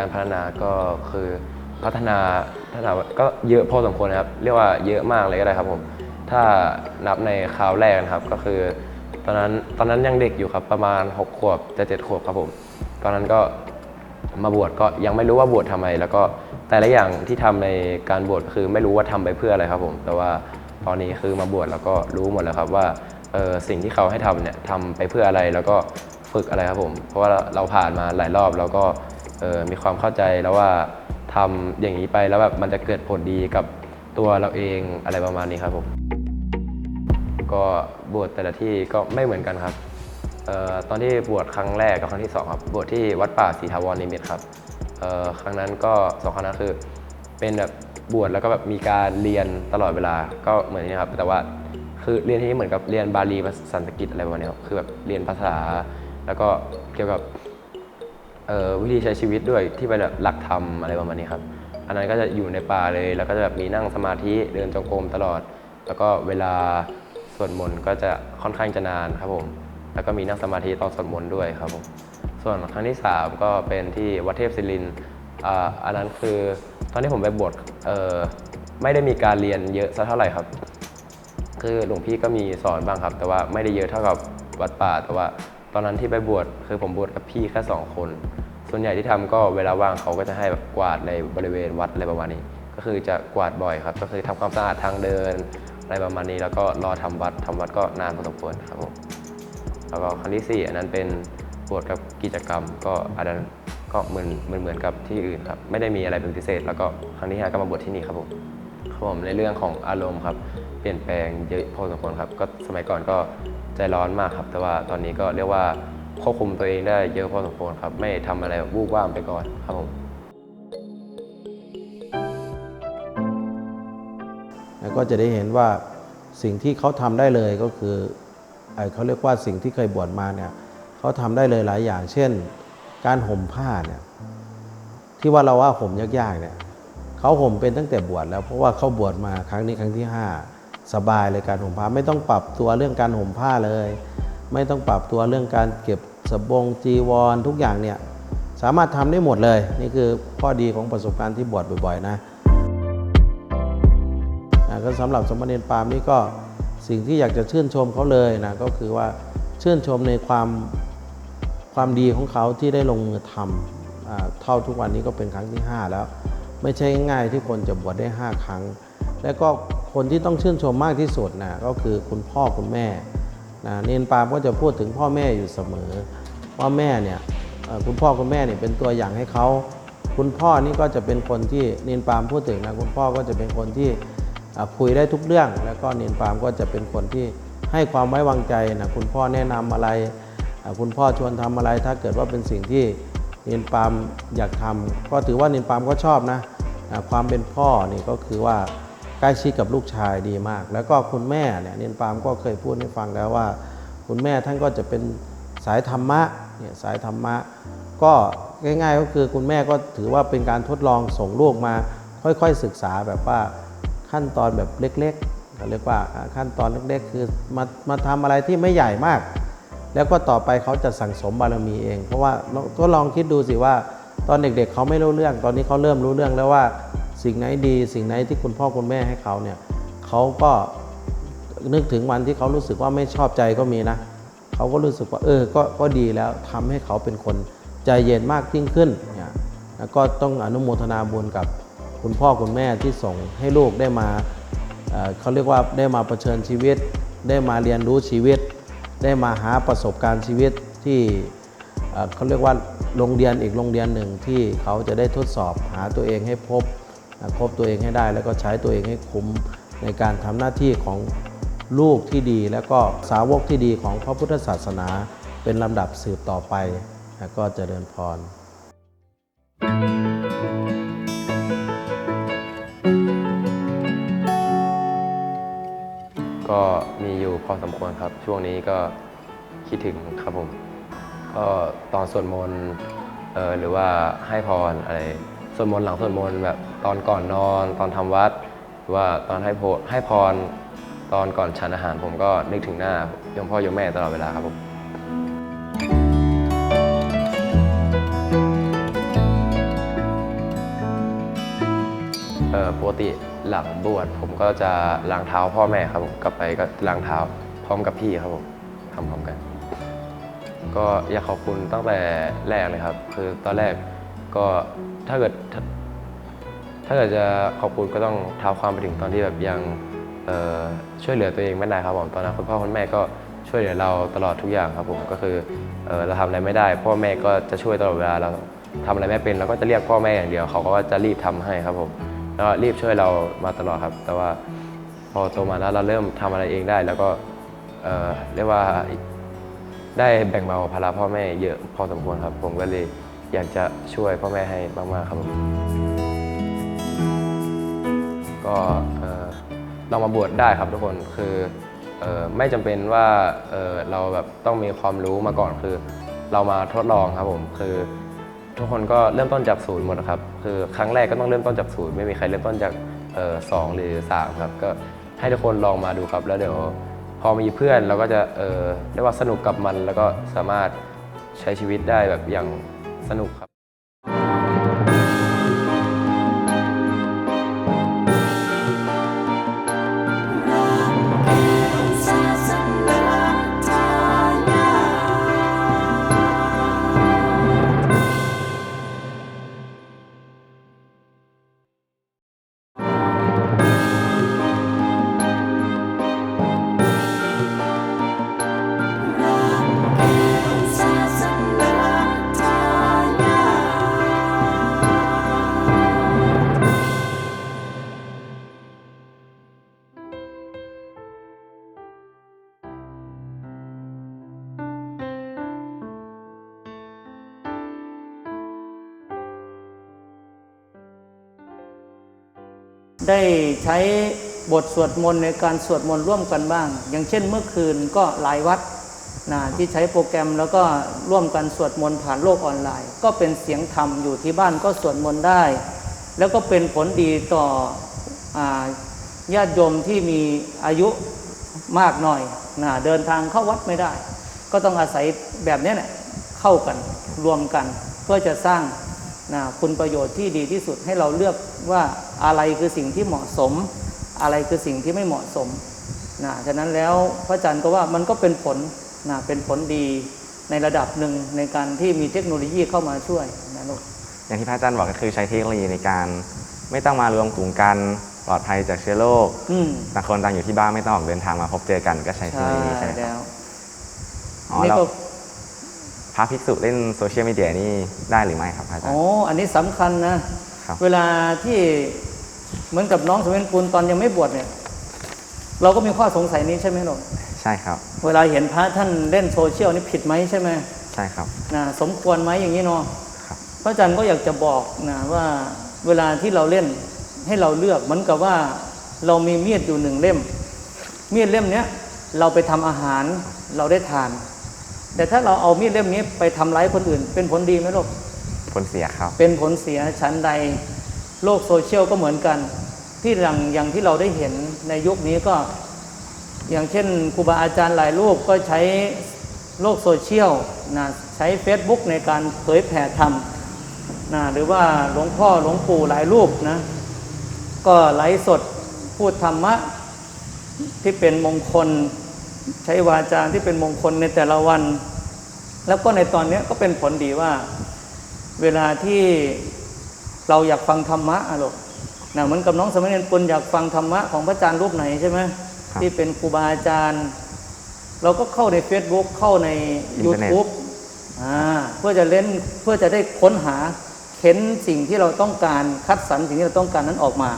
การพัฒนาก็คือพัฒนาพัฒนาก็เยอะพอสมควรนะครับ เรียกว่าเยอะมากเลยก็ได้ครับผม ถ้านับในคราวแรกนะครับก็คือ ตอนนั้นตอนนั้นยังเด็กอยู่ครับประมาณ 6 ขวบจะ7ขวบครับผม ตอนนั้นก็มาบวชก็ยังไม่รู้ว่าบวชทำไม แล้วก็แต่ละอย่างที่ทำในการบวชคือไม่รู้ว่าทำไปเพื่ออะไรครับผม แต่ว่าตอนนี้คือมาบวชแล้วก็รู้หมดแล้วครับว่าสิ่งที่เขาให้ทำเนี่ยทำไปเพื่ออะไรแล้วก็ฝึกอะไรครับผม เพราะว่าเราผ่านมาหลายรอบแล้วก็ มีความเข้าใจแล้วว่าทำอย่างนี้ไปแล้วแบบมันจะเกิดผลดีกับตัวเราเองอะไรประมาณนี้ครับผมก็บวชแต่ละที่ก็ไม่เหมือนกันครับเอ่อตอนที่บวชครั้งแรกกับครั้งที่สองครับบวชที่วัดป่าศรีทาวรนิมิตครับเอ่อครั้งนั้นก็สองครั้งนั้นคือเป็นแบบบวชแล้วก็แบบมีการเรียนตลอดเวลาก็เหมือนนี้ครับ แต่ว่าคือเรียนที่นี่เหมือนกับเรียนบาลีภาษาสันสกฤตอะไรประมาณนี้ครับคือแบบเรียนภาษา แล้วก็เกี่ยวกับ วิธีใช้ชีวิตด้วยที่เป็นแบบหลักธรรมอะไรประมาณนี้ครับ อันนั้นก็จะอยู่ในป่าเลย แล้วก็จะแบบมีนั่งสมาธิเดินจงกรมตลอด แล้วก็เวลาสวดมนต์ก็จะค่อนข้างจะนานครับผม แล้วก็มีนั่งสมาธิตอนสวดมนต์ด้วยครับผม ส่วนครั้งที่ 3 ก็เป็นที่วัดเทพศิรินอันนั้นคือตอนที่ผมไปบวชไม่ได้มีการเรียนเยอะสักเท่าไหร่ครับ คือหลวงพี่ก็มีสอนบ้างครับ แต่ว่าไม่ได้เยอะเท่ากับวัดป่า แต่ว่าตอนนั้นที่ไปบวชคือผมบวชกับพี่แค่สองคน ส่วนใหญ่ที่ทำก็เวลาว่างเขาก็จะให้แบบกวาดในบริเวณวัดอะไรประมาณนี้ ก็คือจะกวาดบ่อยครับ ก็คือทำความสะอาดทางเดินอะไรประมาณนี้ แล้วก็รอทำวัดทำวัดก็นานพอสมควรครับผมแล้วก็ครั้งที่ 4 อันนั้นเป็นบวชกับกิจกรรม ก็อันนั้นก็เหมือนเหมือนเหมือนกับที่อื่นครับไม่ได้มีอะไรเป็นพิเศษ แล้วก็ครั้งที่ห้าก็มาบวชที่นี่ครับผมครับผมในเรื่องของอารมณ์ครับเปลี่ยนแปลงเยอะพอสมควรครับ ก็สมัยก่อนก็ใจร้อนมากครับ แต่ว่าตอนนี้ก็เรียกว่า ควบคุมตัวเองได้เยอะพอสมควรครับ ไม่ทำอะไรแบบวูบว่ามไปก่อนครับผมแล้วก็จะได้เห็นว่าสิ่งที่เขาทำได้เลยก็คือเขาเรียกว่าสิ่งที่เคยบวชมาเนี่ยเขาทำได้เลยหลายอย่าง เช่น การห่มผ้าเนี่ยที่ว่าเราว่าห่มยากๆเนี่ยเขาห่มเป็นตั้งแต่บวชแล้วเพราะว่าเขาบวชมาครั้งนี้ครั้งที่ 5 สบายเลยการห่มผ้าไม่ต้องปรับตัวเรื่องการห่มผ้าเลย ไม่ต้องปรับตัวเรื่องการเก็บ สบงจีวรทุกอย่างเนี่ยสามารถทำได้หมดเลย นี่คือข้อดีของประสบการณ์ที่บวชบ่อยๆนะก็สำหรับสมณเณรปาล์มนี่ก็สิ่งที่อยากจะชื่นชมเขาเลยนะก็คือว่าชื่นชมในความความดีของเขาที่ได้ลงมือทำเท่าทุกวันนี้ก็เป็นครั้งที่ 5 แล้ว ไม่ใช่ง่ายที่คนจะบวชได้ 5 ครั้ง และก็คนที่ต้องชื่นชมมากที่สุดนะก็คือคุณพ่อคุณแม่ นะเนนปามก็จะพูดถึงพ่อแม่อยู่เสมอว่าแม่เนี่ยคุณพ่อคุณแม่เนี่ยเป็นตัวอย่างให้เขาคุณพ่อนี่ก็จะเป็นคนที่เนนปามพูดถึงนะคุณพ่อก็จะเป็นคนที่คุยได้ทุกเรื่อง แล้วก็เนนปามก็จะเป็นคนที่ให้ความไว้วางใจนะคุณพ่อแนะนำอะไร คุณพ่อชวนทำอะไร ถ้าเกิดว่าเป็นสิ่งที่เนนปามอยากทำก็ถือว่าเนนปามก็ชอบนะอะความเป็นพ่อนี่ก็คือว่า ใกล้ชิดกับลูกชายดีมาก แล้วก็คุณแม่เนี่ยเนียนปามก็เคยพูดให้ฟังแล้วว่า คุณแม่ท่านก็จะเป็นสายธรรมะเนี่ยสายธรรมะ ก็ง่าย ๆ ก็คือคุณแม่ก็ถือว่าเป็นการทดลองส่งลูกมา ค่อยๆศึกษาแบบว่าขั้นตอนแบบเล็กๆเขาเรียกว่าขั้นตอนเล็กๆ คือมามาทำอะไรที่ไม่ใหญ่มาก แล้วก็ต่อไปเขาจะสั่งสมบารมีเอง เพราะว่าก็ลองคิดดูสิว่าตอนเด็กๆ เขาไม่รู้เรื่อง ตอนนี้เขาเริ่มรู้เรื่องแล้วว่า สิ่งไหนดี สิ่งไหนที่คุณพ่อคุณแม่ให้เขาเนี่ยเขาก็นึกถึงวันที่เขารู้สึกว่าไม่ชอบใจก็มีนะเขาก็รู้สึกว่าเออก็ก็ดีแล้วทำให้เขาเป็นคนใจเย็นมากยิ่งขึ้นเนี่ยแล้วก็ต้องอนุโมทนาบุญกับคุณพ่อคุณแม่ที่ส่งให้ลูกได้มาเเขาเรียกว่าได้มาเผชิญชีวิต ได้มาเรียนรู้ชีวิต ได้มาหาประสบการณ์ชีวิตที่เเขาเรียกว่าโรงเรียนอีกโรงเรียนหนึ่งที่เขาจะได้ทดสอบหาตัวเองให้พบ พบตัวเองให้ได้ แล้วก็ใช้ตัวเองให้คุ้มในการทำหน้าที่ของลูกที่ดี แล้วก็สาวกที่ดีของพระพุทธศาสนา เป็นลำดับสืบต่อไปนะก็เจริญพร ก็มีอยู่พอสมควรครับ ช่วงนี้ก็คิดถึงครับผม ก็ตอนสวดมนต์หรือว่าให้พรอะไร วดมนต์หลังสวดมนต์แบบตอนก่อนนอน ตอนทำวัดหรือว่าตอนให้โพให้พรตอนก่อนฉันอาหารผมก็นึกถึงหน้ายมพ่อยมแม่ตลอดเวลาครับผมเออปกติหลังบวชผมก็จะล้างเท้าพ่อแม่ครับผมกลับไปก็ล้างเท้าพร้อมกับพี่ครับผมทำพร้อมกัน ก็อยากขอบคุณตั้งแต่แรกเลยครับ คือตอนแรกก็ ถ้าเกิดถ้าถ้าเกิดจะขอบคุณก็ต้องเท้าความไปถึงตอนที่แบบยังช่วยเหลือตัวเองไม่ได้ครับผมตอนนั้นคุณพ่อคุณแม่ก็ช่วยเหลือเราตลอดทุกอย่างครับผมก็คือเออเราทำอะไรไม่ได้ พ่อแม่ก็จะช่วยตลอดเวลาเราทำอะไรไม่เป็นเราก็จะเรียกพ่อแม่อย่างเดียว เขาก็จะรีบทำให้ครับผมแล้วรีบช่วยเรามาตลอดครับ แต่ว่าพอโตมาแล้วเราเริ่มทำอะไรเองได้ แล้วก็เเรียกว่าได้แบ่งเบาภาระพ่อแม่เยอะพอสมควรครับ ผมก็เลย อยากจะช่วยพ่อแม่ให้มาก ๆ ครับผมก็เอ่อลองมาบวชได้ครับทุกคนคืออไม่จำเป็นว่าเเราแบบต้องมีความรู้มาก่อนคือ เรามาทดลองครับผมคือทุกคนก็เริ่มต้นจากศูนย์หมดครับคือครั้งแรกก็ต้องเริ่มต้นจากศูนย์ไม่มีใครเริ่มต้นจากออสองหรือสามครับก็ให้ทุกคนลองมาดูครับ แล้วเดี๋ยวพอมีเพื่อนเราก็จะเออเรียกว่าสนุกกับมัน แล้วก็สามารถใช้ชีวิตได้แบบอย่าง สนุกครับ ได้ใช้บทสวดมนต์ในการสวดมนต์ร่วมกันบ้าง อย่างเช่นเมื่อคืนก็หลายวัดนะที่ใช้โปรแกรมแล้วก็ร่วมกันสวดมนต์ผ่านโลกออนไลน์ ก็เป็นเสียงธรรมอยู่ที่บ้านก็สวดมนต์ได้ แล้วก็เป็นผลดีต่ออาญาติโยมที่มีอายุมากหน่อยนะเดินทางเข้าวัดไม่ได้ ก็ต้องอาศัยแบบนี้แหละเข้ากันรวมกันเพื่อจะสร้าง นะคุณประโยชน์ที่ดีที่สุดให้เราเลือกว่าอะไรคือสิ่งที่เหมาะสม อะไรคือสิ่งที่ไม่เหมาะสมนะฉะนั้นแล้วพระอาจารย์ก็ว่ามันก็เป็นผลนะเป็นผลดีในระดับหนึ่งในการที่มีเทคโนโลยีเข้ามาช่วยนะลูกอย่างที่พระอาจารย์บอกก็คือใช้เทคโนโลยีในการ ไม่ต้องมารวมกลุ่มกันปลอดภัยจากเชื้อโรคอืมต่างคนต่างอยู่ที่บ้านไม่ต้องออกเดินทางมาพบเจอกันก็ใช้เทคโนใช่โลยีใช่ไหมครับแล้วอ๋อนี่แล้วก็พ ระภิกษุเล่นโซเชียลมีเดียนี่ได้หรือไม่ครับพระอาจารอ๋อย์อันนี้สำคัญนะครับเวลาที่เหมือนกับน้องสมเด็จปุลตอนยังไม่บวชเนี่ย เราก็มีข้อสงสัยนี้ใช่ไหมลูกใช่ครับ เวลาเห็นพระท่านเล่นโซเชียลนี่ผิดไหมใช่ไหมใช่ครับนะสมควรไหมอย่างนี้เนาะครับพระอาจารย์ก็อยากจะบอกนะว่าเวลาที่เราเล่นให้เราเลือกเหมือนกับว่าเรามีมีดอยู่หนึ่งเล่ม มีดเล่มเนี้ยเราไปทำอาหารเราได้ทาน แต่ถ้าเราเอามีดเล่มนี้ไปทำร้ายคนอื่น เป็นผลดีไหมลูกผลเสียครับ เป็นผลเสียชั้นใดโลกโซเชียลก็เหมือนกัน ที่อย่างอย่างที่เราได้เห็นในยุคนี้ก็ อย่างเช่นครูบาอาจารย์หลายรูปก็ใช้โลกโซเชียลนะใช้ Facebook ในการเผยแผ่ธรรมนะหรือว่าหลวงพ่อหลวงปู่หลายรูปนะก็ไลฟ์สดพูดธรรมะที่เป็นมงคล ใช้วาจาที่เป็นมงคลในแต่ละวัน แล้วก็ในตอนนี้ก็เป็นผลดีว่า เวลาที่เราอยากฟังธรรมะอะลูกนะเหมือนกับน้องสมณเณรปุณอยากฟังธรรมะของพระอาจารย์รูปไหนใช่ไหมครับที่เป็นครูบาอาจารย์ เราก็เข้าใน Facebook เข้าในอินเทอร์เน็ต YouTube อ่าเพื่อจะเล่นเพื่อจะได้ค้นหาเข็นสิ่งที่เราต้องการคัดสรรสิ่งที่เราต้องการนั้นออกมา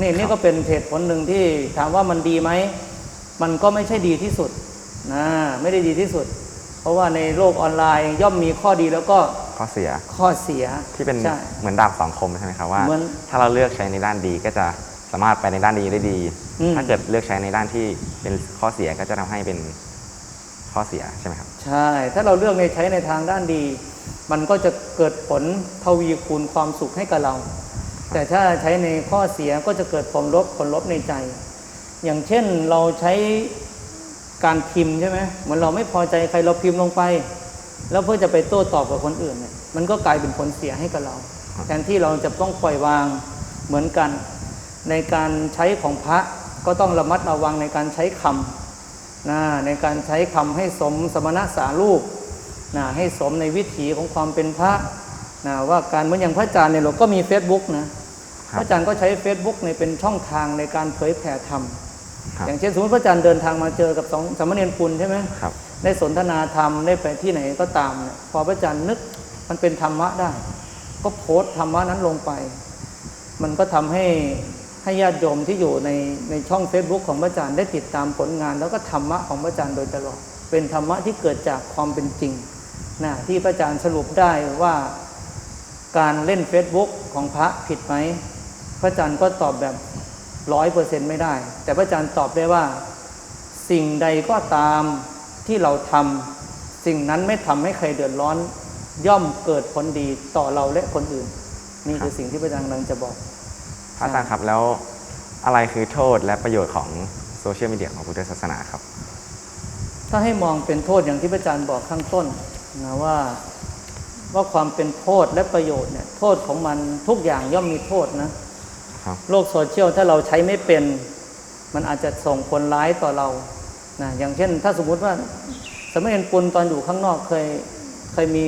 นี่นี่ก็เป็นเหตุผลหนึ่งที่ถามว่ามันดีไหม มันก็ไม่ใช่ดีที่สุดนะไม่ได้ดีที่สุด เพราะว่าในโลกออนไลน์ย่อมมีข้อดีแล้วก็ข้อเสียข้อเสียที่เป็นใช่ เหมือนดาบสองคมใช่ไหมครับว่า เหมือนถ้าเราเลือกใช้ในด้านดีก็จะสามารถไปในด้านดีได้ดี อืม ถ้าเกิดเลือกใช้ในด้านที่เป็นข้อเสียก็จะทำให้เป็นข้อเสียใช่ไหมครับ ใช่ ถ้าเราเลือกในใช้ในทางด้านดี มันก็จะเกิดผลทวีคูณความสุขให้กับเรา แต่ถ้าใช้ในข้อเสียก็จะเกิดผลลบผลลบในใจ อย่างเช่นเราใช้การพิมพ์ใช่ไหมเหมือนเราไม่พอใจใครเราพิมพ์ลงไป แล้วเพื่อจะไปโต้ตอบกับคนอื่นเนี่ยมันก็กลายเป็นผลเสียให้กับเรา แทนที่เราจะต้องปล่อยวางเหมือนกัน ในการใช้ของพระก็ต้องระมัดระวังในการใช้คำนะในการใช้คำให้สมสมณะสารูปนะให้สมในวิถีของความเป็นพระนะว่าการเหมือนอย่างพระอาจารย์เนี่ยเราก็มี Facebook นะครัพบระอาจารย์ก็ใช้ Facebook ในเป็นช่องทางในการเผยแผ่ธรรมครับ อย่างเช่นสมมติพระอาจารย์เดินทางมาเจอกับสองสามเณรปุณใช่ไหมครับได้สนทนาธรรมได้ไปที่ไหนก็ตามเนี่ยพอพระอาจารย์นึกมันเป็นธรรมะได้ ก็โพสต์ธรรมะนั้นลงไป มันก็ทำให้ให้ญาติโยมที่อยู่ในในช่อง Facebook ของพระอาจารย์ได้ติดตามผลงาน แล้วก็ธรรมะของพระอาจารย์โดยตลอด เป็นธรรมะที่เกิดจากความเป็นจริงนะที่พระอาจารย์สรุปได้ว่าการเล่น Facebook ของพระผิดไหมพระอาจารย์ก็ตอบแบบ ร้อยเปอร์เซ็นต์ไม่ได้ แต่พระอาจารย์ตอบได้ว่า สิ่งใดก็ตามที่เราทำสิ่งนั้นไม่ทำให้ใครเดือดร้อน ย่อมเกิดผลดีต่อเราและคนอื่น นี่คือสิ่งที่พระอาจารย์กำลังจะบอก พระอาจารย์ครับแล้วอะไรคือโทษและประโยชน์ของโซเชียลมีเดียของพุทธศาสนาครับ ถ้าให้มองเป็นโทษอย่างที่พระอาจารย์บอกข้างต้นนะว่าว่าความเป็นโทษและประโยชน์เนี่ยโทษของมันทุกอย่างย่อมมีโทษนะครับ โลกโซเชียลถ้าเราใช้ไม่เป็น มันอาจจะส่งผลร้ายต่อเรานะอย่างเช่น ถ้าสมมุติว่าสมัยเรียนปุณตอนอยู่ข้างนอกเคยเคยมี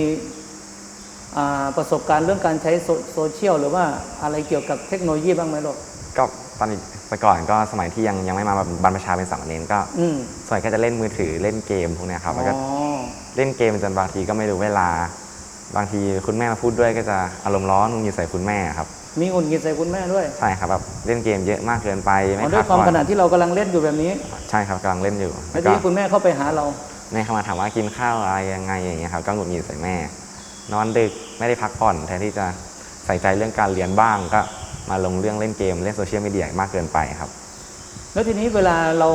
อ่าประสบการณ์เรื่องการใช้โซโซเชียลหรือว่าอะไรเกี่ยวกับเทคโนโลยีบ้างไหมลูกก็ตอนนี้แต่ก่อนก็สมัยที่ยังยังไม่มาบรรพชาเป็นสามเณรก็อืมส่วนใหญ่ก็จะเล่นมือถือเล่นเกมพวกเนี้ยครับแล้วก็อ๋อเล่นเกมจนบางทีก็ไม่รู้เวลา บางทีคุณแม่มาพูดด้วยก็จะอารมณ์ร้อนงุนงิดใส่คุณแม่ครับ มีหงุดหงิดใส่คุณแม่ด้วยใช่ครับแบบเล่นเกมเยอะมากเกินไปอ๋ไม่อด้วยพักความผ่อนขณะที่เรากำลังเล่นอยู่แบบนี้ใช่ครับกำลังเล่นอยู่แล้วแล้วทีก็นี้คุณแม่เข้าไปหาเราแม่เข้ามาถามว่ากินข้าวอะไรยังไงอย่างเงี้ยครับก็หงุดหงิดใส่แม่ นอนดึกไม่ได้พักผ่อนแทนที่จะใส่ใจเรื่องการเรียนบ้าง ก็มาลงเรื่องเล่นเกมเล่นโซเชียลมีเดียมากเกินไปครับ แล้วทีนี้เวลาเรา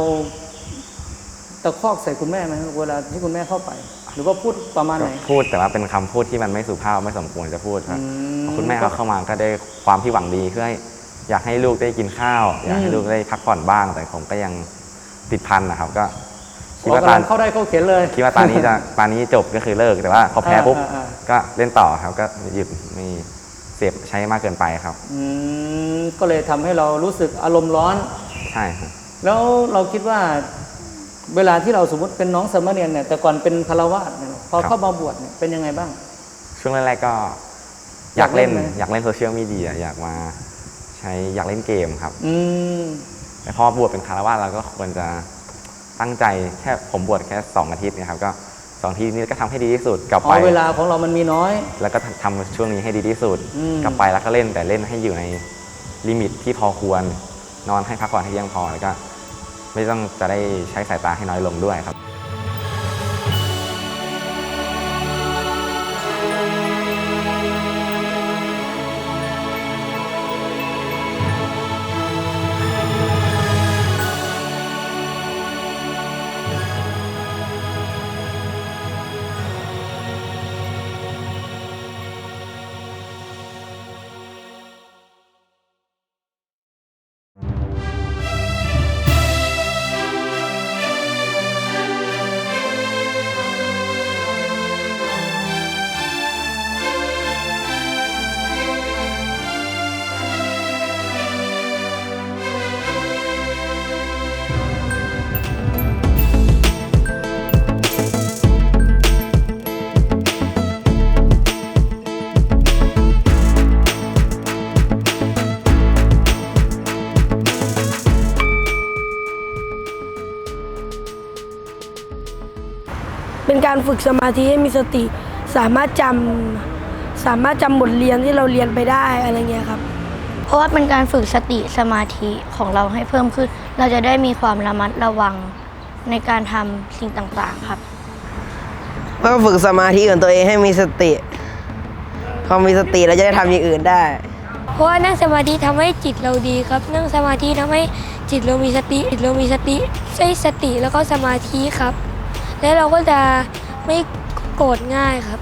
ตะคอกใส่คุณแม่ไหมเวลาที่คุณแม่เข้าไป หรือว่าพูดประมาณก็ไหน พูดแต่ว่าเป็นคำพูดที่มันไม่สุภาพไม่สมควรจะพูดครับอืมพอคุณแม่เขาเข้ามาก็ได้ความที่หวังดีเพื่อให้อยากให้ลูกได้กินข้าว อยากให้อืมลูกได้พักผ่อนบ้าง แต่ผมก็ยังติดพันนะครับ ก็คิดเราว่ากำตาลังเข้าได้เข้าเข็นเลยคิดว่าตอนนี้จะตอนนี้จบก็คือเลิกแต่ว่าพอแพ้ปุ๊บอ่าอ่าอ่าก็เล่นต่อครับ ก็หยุดไม่เสพใช้มากเกินไปครับอืมก็เลยทำให้เรารู้สึกอารมณ์ร้อนใช่ครับแล้วเราคิดว่า เวลาที่เราสมมติเป็นน้องสามเณรเนี่ยแต่ก่อนเป็นคารวะเนี่ยพอเข้ามาบวชเนี่ยเป็นยังไงบ้าง ช่วงแรกๆก็อยากเล่น อยากเล่นไหมอยากเล่นโซเชียลมีเดียอยากมาใช้อยากเล่นเกมครับ อืมแต่พอบวชเป็นคารวะเราก็ควรจะตั้งใจแค่ผมบวชแค่2อาทิตย์นะครับก็สองอาทิตย์นี้ก็ทำให้ดีที่สุดกลับอ๋ไปอเวลาของเรามันมีน้อย แล้วก็ทำช่วงนี้ให้ดีที่สุดอืมกลับไปแล้วก็เล่นแต่เล่นให้อยู่ในลิมิตที่พอควร นอนให้พักผ่อนให้เพียงพอแล้วก็ ไม่ต้องจะได้ใช้สายตาให้น้อยลงด้วยครับ ฝึกสมาธิให้มีสติ สามารถจำสามารถจำบทเรียนที่เราเรียนไปได้อะไรเงี้ยครับ เพราะว่าเป็นการฝึกสติสมาธิของเราให้เพิ่มขึ้น เราจะได้มีความระมัดระวังในการทำสิ่งต่างๆครับ ก็ฝึกสมาธิของตัวเองให้มีสติ พอมีสติเราจะได้ทำอย่างอื่นได้ เพราะว่านั่งสมาธิทำให้จิตเราดีครับ นั่งสมาธิทำให้จิตเรามีสติจิตเรามีสติใช้สติแล้วก็สมาธิครับ แล้วเราก็จะ ไม่โกรธง่ายครับ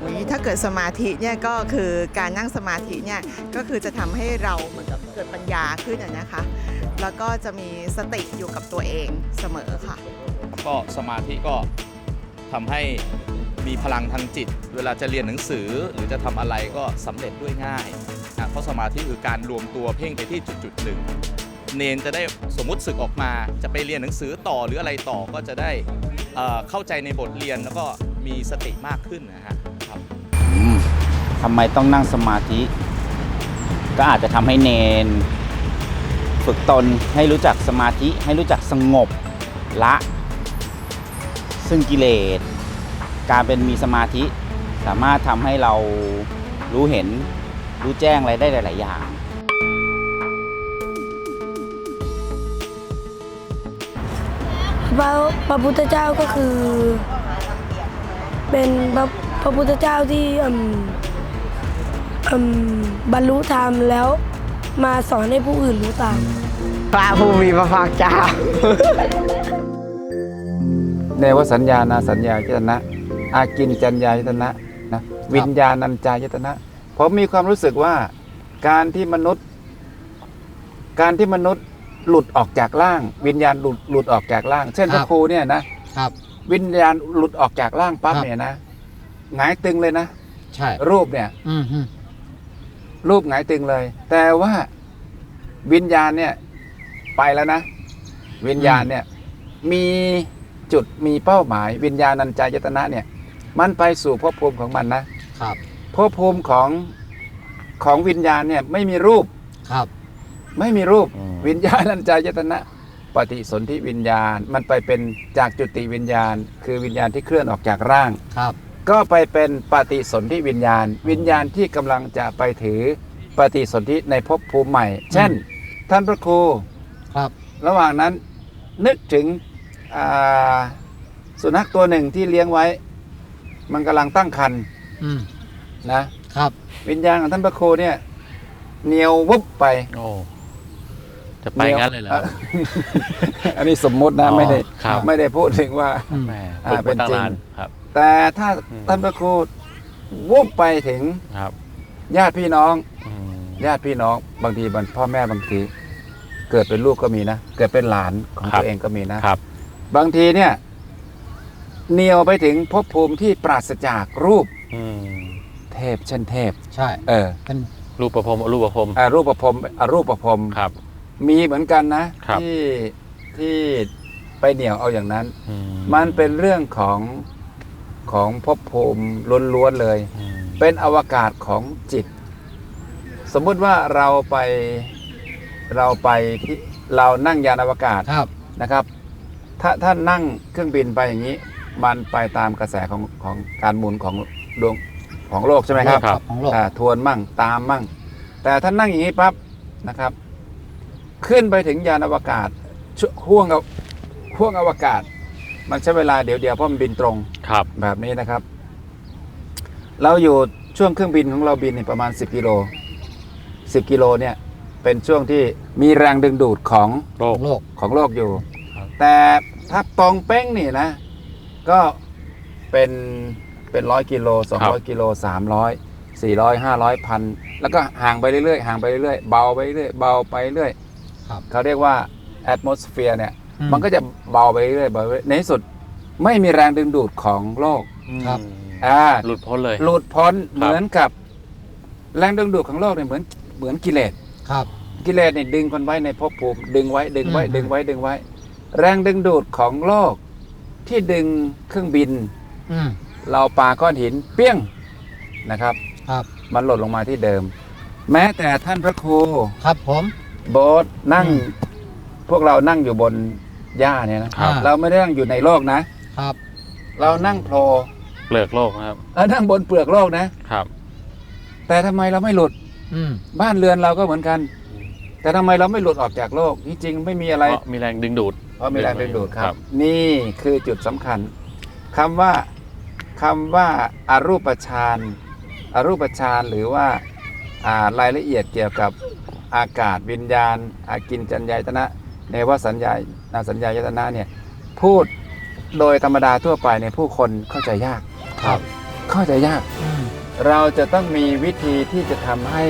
อย่างนี้ถ้าเกิดสมาธิเนี่ยก็คือการนั่งสมาธิเนี่ยก็คือจะทำให้เราเหมือนกับเกิดปัญญาขึ้นอะนะคะ แล้วก็จะมีสติอยู่กับตัวเองเสมอค่ะ ก็สมาธิก็ ทำให้มีพลังทางจิต เวลาจะเรียนหนังสือหรือจะทำอะไรก็สำเร็จด้วยง่ายนะเพราะสมาธิคือการรวมตัวเพ่งไปที่จุดๆหนึ่งเนนจะได้สมมุติศึกออกมา จะไปเรียนหนังสือต่อหรืออะไรต่อก็จะได้เอ่อเข้าใจในบทเรียนแล้วก็มีสติมากขึ้นนะฮะครับทำไมต้องนั่งสมาธิ ก็อาจจะทำให้เนน ฝึกตนให้รู้จักสมาธิให้รู้จักสงบละ ซึ่งกิเลส การเป็นมีสมาธิ สามารถทำให้เรารู้เห็นรู้แจ้งอะไรได้หลาย ๆ อย่าง พระพระพุทธเจ้าก็คือ เป็นพระพระพุทธเจ้าที่อืมอืมบรรลุธรรมแล้วมาสอนให้ผู้อื่นรู้ตาม พระผู้มีพระภาคเจ้าเนวสัญญานาสัญญายตนะอากินจัญญายตนะนะวิญญาณัญจายตนะผมมีความรู้สึกว่าการที่มนุษย์ การที่มนุษย์หลุดออกจากร่าง วิญญาณหลุดหลุดออกจากร่าง เช่นพระครูเนี่ยนะครับ วิญญาณหลุดออกจากร่างปั๊บครับเนี่ยนะหงายตึงเลยนะใช่รูปเนี่ยอืมฮึรูปหงายตึงเลย แต่ว่าวิญญาณเนี่ย ไปแล้วนะ วิญญาณเนี่ย มี จุดมีเป้าหมายวิญญาณัญจายตนะเนี่ยมันไปสู่ภพภูมิของมันนะครับภพภูมิของของวิญญาณเนี่ยไม่มีรูปครับ ไม่มีรูปวิญญาณัญจายตนะ ปฏิสนธิวิญญาณ มันไปเป็นจากจุติวิญญาณ คือวิญญาณที่เคลื่อนออกจากร่างครับ ก็ไปเป็นปฏิสนธิวิญญาณ วิญญาณที่กำลังจะไปถือปฏิสนธิในภพภูมิใหม่ เช่น ท่านพระครูครับ ระหว่างนั้นนึกถึงอ่า สุนัขตัวหนึ่งที่เลี้ยงไว้ มันกำลังตั้งครรภ์อืมนะ ครับ วิญญาณของท่านพระครูเนี่ยเหนียววุบไปโอ้จะไปงั้นเลยเหรออะอันนี้สมมุตินะอ๋อไม่ได้ครับ ไม่ได้พูดถึงว่า อืมอ่าเป็นจริงครับ แต่ถ้าท่านพระครูวุบไปถึงครับญาติพี่น้องญาติพี่น้องบางทีบางพ่อแม่บางที เกิดเป็นลูกก็มีนะ เกิดเป็นหลานของครับตัวเองก็มีนะ ครับ บางทีเนี่ยเหนียวไปถึงภพภูมิที่ปราศจากรูปเทพเช่นเทพ ใช่เออเป็นรูปประพรมรูปประพรมอารูปประพรมอรูปประพรมครับ มีเหมือนกันนะ ครับ ที่ที่ไปเหนียวเอาอย่างนั้นมันเป็นเรื่องของของภพภูมิล้วนๆเลยเป็นอวกาศของจิต สมมุติว่าเราไปเราไปที่เรานั่งยานอวกาศครับนะครับ ถ้าถ้านั่งเครื่องบินไปอย่างนี้ มันไปตามกระแสของของการหมุนของดวงของโลกใช่ไหมครับครับของโลก อ่าทวนมั่งตามมั่ง แต่ถ้านั่งอย่างนี้ปั๊บนะครับ ขึ้นไปถึงยานอวกาศช่วห่วงเอาห่วงอวกาศ มันใช้เวลาเดี๋ยวเดียวเพราะมันบินตรง ครับ แบบนี้นะครับ เราอยู่ช่วงเครื่องบินของเราบินเนี่ยประมาณ 10 กิโล 10 กิโลเนี่ยเป็นช่วงที่มีแรงดึงดูดของโลกโลกของโลกอยู่ครับ แต่ถ้าตรงเป้งนี่นะ ก็เป็นเป็นร้อยกิโลสองร้อยกิโลสามร้อยสี่ร้อยห้าร้อยพันแล้วก็ห่างไปเรื่อยๆห่างไปเรื่อยๆเบาไปเรื่อยเบาไปเรื่อยครับเขาเรียกว่า atmosphere เนี่ยอืมมันก็จะเบาไปเรื่อยๆเบาไปเรื่อยในที่สุดไม่มีแรงดึงดูดของโลกครับอ่าหลุดพ้นเลย หลุดพ้นครับเหมือนกับ แรงดึงดูดของโลกเนี่ยเหมือนเหมือนกิเลสครับ กิเลสเนี่ยดึงคนไว้ในภพภูมิดึงไว้ดึงไว้อืมดึงไว้ดึงไว้ แรงดึงดูดของโลก ที่ดึงเครื่องบิน อืม เราปาก้อนหินเปี้ยงนะครับ ครับ มันหล่นลงมาที่เดิม แม้แต่ท่านพระครูครับผม โบ๊ทนั่ง อืมพวกเรานั่งอยู่บนหญ้าเนี่ยนะครับเราไม่ได้นั่งอยู่ในโลกนะ ครับ เรานั่งโผล่เปลือกโลกนะครับ เออนั่งบนเปลือกโลกนะ ครับ แต่ทำไมเราไม่หลุดอืม บ้านเรือนเราก็เหมือนกัน แต่ทำไมเราไม่หลุดออกจากโลกที่จริงไม่มีอะไร เพราะมีแรงดึงดูด เพราะมีแรงดึงดูดครับ นี่คือจุดสำคัญคำว่าคำว่าอารูปฌานอารูปฌานหรือว่าอ่ารายละเอียดเกี่ยวกับอากาศวิญญาณอากินจัญญายตนะเนวสัญญานาสัญญายตนะเนี่ยพูดโดยธรรมดาทั่วไปในยผู้คนเข้าใจยากครับ เข้าใจยาก เราจะต้องมีวิธีที่จะทำให้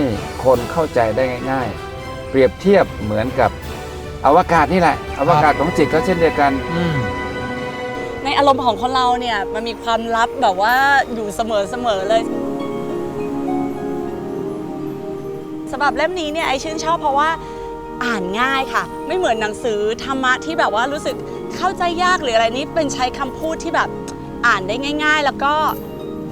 คนเข้าใจได้ง่าย ๆ เปรียบเทียบเหมือนกับ อวกาศนี่แหละอวกาศของจิตก็เช่นเดียวกันในอารมณ์ของคนเราเนี่ยมันมีความลับแบบว่าอยู่เสมอเสมอเลยสำหรับเล่มนี้เนี่ยไอชื่นชอบเพราะว่าอ่านง่ายค่ะ ไม่เหมือนหนังสือธรรมะที่แบบว่ารู้สึกเข้าใจยากหรืออะไรนี้เป็นใช้คำพูดที่แบบอ่านได้ง่าย ๆ แล้วก็